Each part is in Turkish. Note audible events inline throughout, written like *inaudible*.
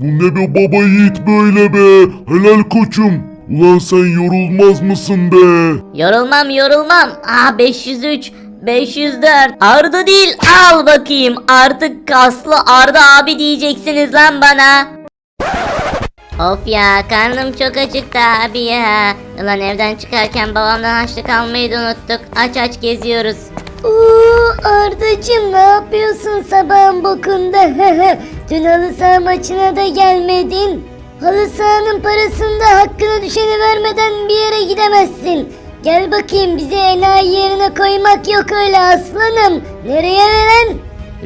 Bu ne be baba yiğit böyle be. Helal koçum. Ulan sen yorulmaz mısın be? Yorulmam yorulmam. Aa 503. 504 Arda değil al bakayım artık kaslı Arda abi diyeceksiniz lan bana Of ya karnım çok acıktı abi ya Ulan evden çıkarken babamdan harçlık almayı da unuttuk aç aç geziyoruz Oo Ardacığım ne yapıyorsun sabahın bokunda? *laughs* Dün halı saha maçına da gelmedin. Halı sahanın parasında hakkını düşeni vermeden bir yere gidemezsin. Gel bakayım bizi enayi yerine koymak yok öyle aslanım. Nereye veren?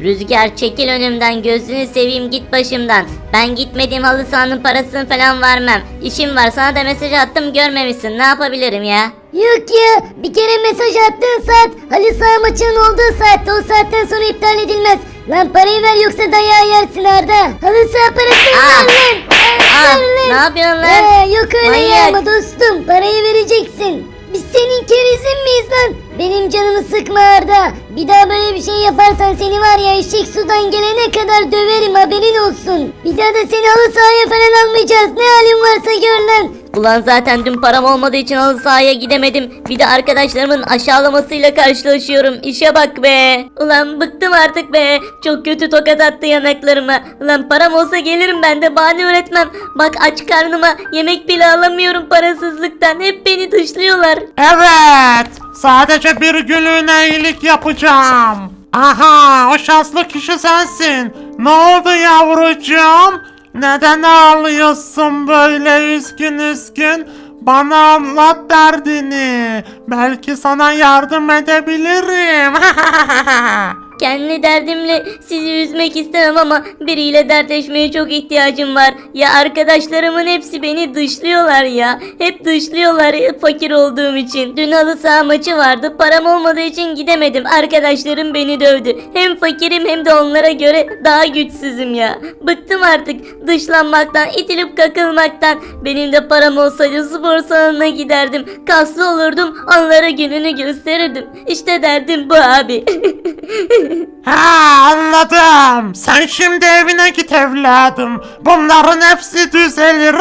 Rüzgar çekil önümden gözünü seveyim git başımdan Ben gitmediğim halı sahanın parasını falan vermem İşim var sana da mesaj attım görmemişsin ne yapabilirim ya Yok ya bir kere mesaj attığın saat halı saha maçının olduğu saatte o saatten sonra iptal edilmez. Lan parayı ver yoksa dayağı yersin Arda. Halı saha parasını Ah! ver lan. Ah, Ver lan. ne yapıyorsun lan? Ee, yok öyle Manyak. ya ama dostum parayı vereceksin. Biz senin kerizin miyiz lan? Benim canımı sıkma Arda. Bir daha böyle bir şey yaparsan seni var ya eşek sudan gelene kadar döverim haberin olsun. Bir daha da seni halı sahaya falan almayacağız. Ne halin varsa gör lan. Ulan zaten dün param olmadığı için halı sahaya gidemedim. Bir de arkadaşlarımın aşağılamasıyla karşılaşıyorum. İşe bak be. Ulan bıktım artık be. Çok kötü tokat attı yanaklarıma. Ulan param olsa gelirim ben de bahane üretmem. Bak aç karnıma yemek bile alamıyorum parasızlıktan. Hep beni dışlıyorlar. Evet, sadece bir günlüğüne iyilik yapacağım. Aha, o şanslı kişi sensin. Ne oldu yavrucuğum? Neden ağlıyorsun böyle üzgün üzgün? Bana anlat derdini. Belki sana yardım edebilirim. *laughs* Kendi derdimle sizi üzmek istemem ama biriyle dertleşmeye çok ihtiyacım var. Ya arkadaşlarımın hepsi beni dışlıyorlar ya. Hep dışlıyorlar ya, fakir olduğum için. Dün halı saha maçı vardı. Param olmadığı için gidemedim. Arkadaşlarım beni dövdü. Hem fakirim hem de onlara göre daha güçsüzüm ya. Bıktım artık dışlanmaktan, itilip kakılmaktan. Benim de param olsaydı spor salonuna giderdim. Kaslı olurdum, onlara gününü gösterirdim. İşte derdim bu abi. *laughs* ha anladım. Sen şimdi evine git evladım. Bunların hepsi düzelir.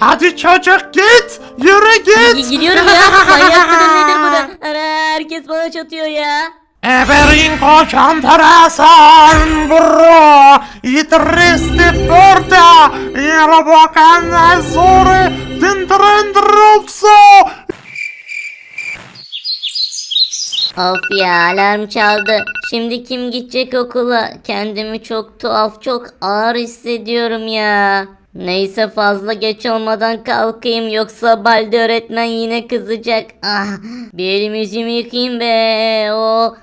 Hadi çocuk git. Yürü git. Gidiyorum ya. Manyak mıdır nedir bu da? Ana herkes bana çatıyor ya. Eberin kocan tarasan bro Yitristi burada Yere bakan zori Dindirindir olsa Of ya alarm çaldı. Şimdi kim gidecek okula? Kendimi çok tuhaf çok ağır hissediyorum ya. Neyse fazla geç olmadan kalkayım yoksa Balde öğretmen yine kızacak. Ah, bir elimi yüzümü yıkayayım be. O.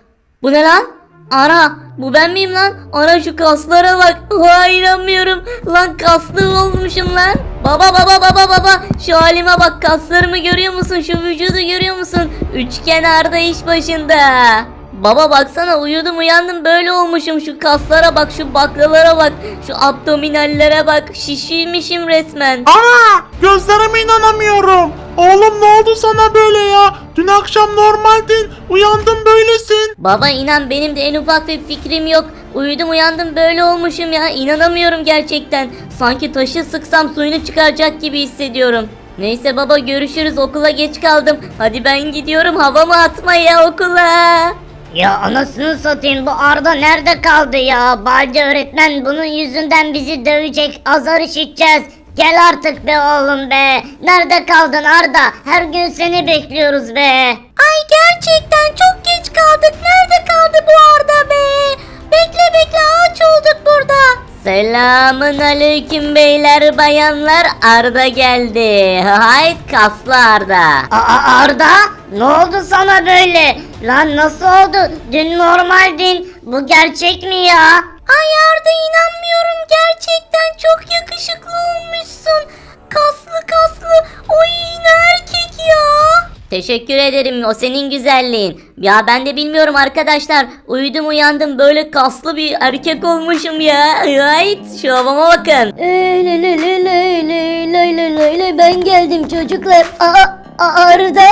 Bu ne lan? Ana bu ben miyim lan? Ana şu kaslara bak. Oha inanmıyorum. Lan kaslı olmuşum lan. Baba baba baba baba. Şu halime bak kaslarımı görüyor musun? Şu vücudu görüyor musun? Üç kenarda iş başında. Baba baksana uyudum uyandım böyle olmuşum şu kaslara bak şu baklalara bak şu abdominallere bak şişirmişim resmen. Ana gözlerime inanamıyorum Oğlum ne oldu sana böyle ya Dün akşam normaldin Uyandın böylesin Baba inan benim de en ufak bir fikrim yok. Uyudum uyandım böyle olmuşum ya. İnanamıyorum gerçekten. Sanki taşı sıksam suyunu çıkaracak gibi hissediyorum. Neyse baba görüşürüz okula geç kaldım. Hadi ben gidiyorum havamı atmaya okula. Ya anasını satayım bu Arda nerede kaldı ya? Balcı öğretmen bunun yüzünden bizi dövecek azar işiteceğiz. Gel artık be oğlum be. Nerede kaldın Arda? Her gün seni bekliyoruz be. Ay gerçekten çok geç kaldık. Nerede kaldı bu Arda be? Bekle bekle ağaç olduk burada. Selamın aleyküm beyler bayanlar Arda geldi. Hayt kaslı Arda. Aa Arda ne oldu sana böyle? Lan nasıl oldu? Dün normaldin. Bu gerçek mi ya? Ay Arda inanmıyorum gerçekten çok yakışıklı olmuşsun. Kaslı kaslı. Oy ne erkek ya. Teşekkür ederim o senin güzelliğin. Ya ben de bilmiyorum arkadaşlar. Uyudum uyandım böyle kaslı bir erkek olmuşum ya. Hayt şu havama bakın. Öyle le le le le le le le le ben geldim çocuklar. Aa, Aa, Arda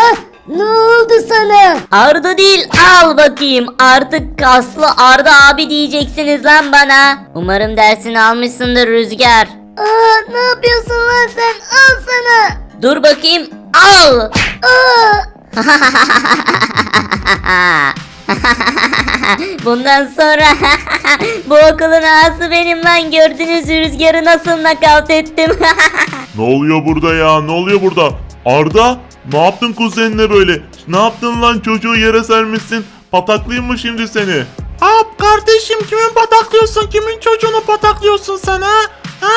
Ne oldu sana? Arda değil al bakayım. Artık kaslı Arda abi diyeceksiniz lan bana. Umarım dersini almışsındır Rüzgar. Aa, ne yapıyorsun lan sen? Al sana. Dur bakayım al. Aa, *laughs* Bundan sonra *laughs* bu okulun ağası benim lan gördünüz Rüzgar'ı nasıl nakavt ettim. *laughs* Ne oluyor burada ya? Ne oluyor burada? Arda ne yaptın kuzenine böyle? Ne yaptın lan çocuğu yere sermişsin? Pataklayayım mı şimdi seni? Hop kardeşim kimin pataklıyorsun? Kimin çocuğunu pataklıyorsun sen ha? Ha?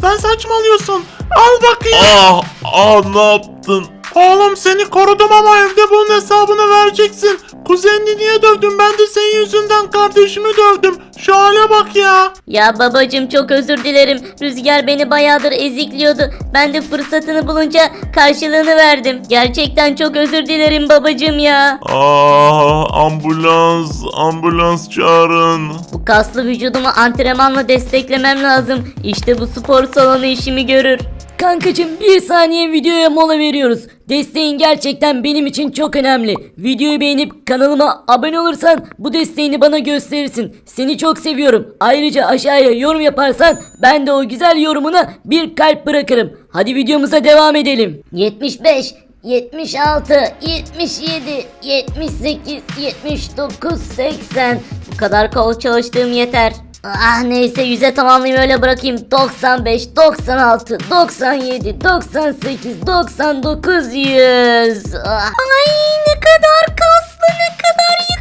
Sen saçmalıyorsun. Al bakayım. Ah ah ne yaptın? Oğlum seni korudum ama evde bunun hesabını vereceksin. Kuzenini niye dövdün? Ben de senin yüzünden kardeşimi dövdüm. Şu hale bak ya. ya babacım çok özür dilerim. Rüzgar beni bayağıdır ezikliyordu. Ben de fırsatını bulunca karşılığını verdim. Gerçekten çok özür dilerim babacım ya. Ah ambulans ambulans çağırın. Bu kaslı vücudumu antrenmanla desteklemem lazım. İşte bu spor salonu işimi görür. Kankacım bir saniye videoya mola veriyoruz. Desteğin gerçekten benim için çok önemli. Videoyu beğenip kanalıma abone olursan bu desteğini bana gösterirsin. Seni çok seviyorum. Ayrıca aşağıya yorum yaparsan ben de o güzel yorumuna bir kalp bırakırım. Hadi videomuza devam edelim. 75 76, 77, 78, 79, 80. Bu kadar kol çalıştığım yeter. Ah neyse yüze tamamlayayım öyle bırakayım. 95, 96, 97, 98, 99, 100. Ah. Ay ne kadar kaslı, ne kadar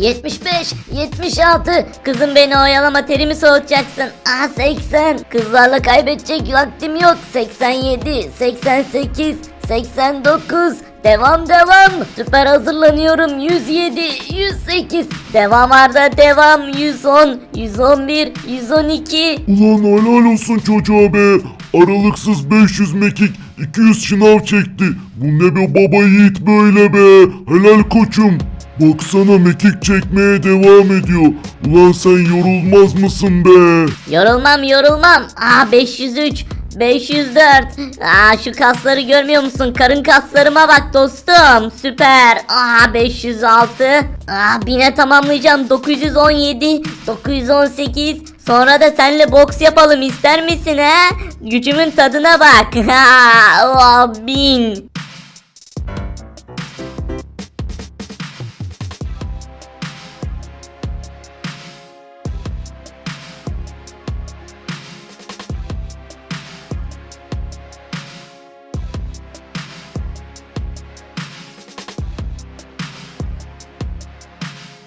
75, 76. Kızım beni oyalama terimi soğutacaksın. Ah 80. Kızlarla kaybedecek vaktim yok. 87, 88, 89. Devam devam. Süper hazırlanıyorum. 107, 108. Devam Arda devam. 110, 111, 112. Ulan helal olsun çocuğa be. Aralıksız 500 mekik 200 şınav çekti. Bu ne be baba yiğit böyle be. Helal koçum. Baksana mekik çekmeye devam ediyor. Ulan sen yorulmaz mısın be? Yorulmam yorulmam. Aa 503. 504. Aa şu kasları görmüyor musun? Karın kaslarıma bak dostum. Süper. Aa 506. Aa 1000'e tamamlayacağım. 917. 918. Sonra da senle boks yapalım ister misin he? Gücümün tadına bak. *laughs* Oh, 1000.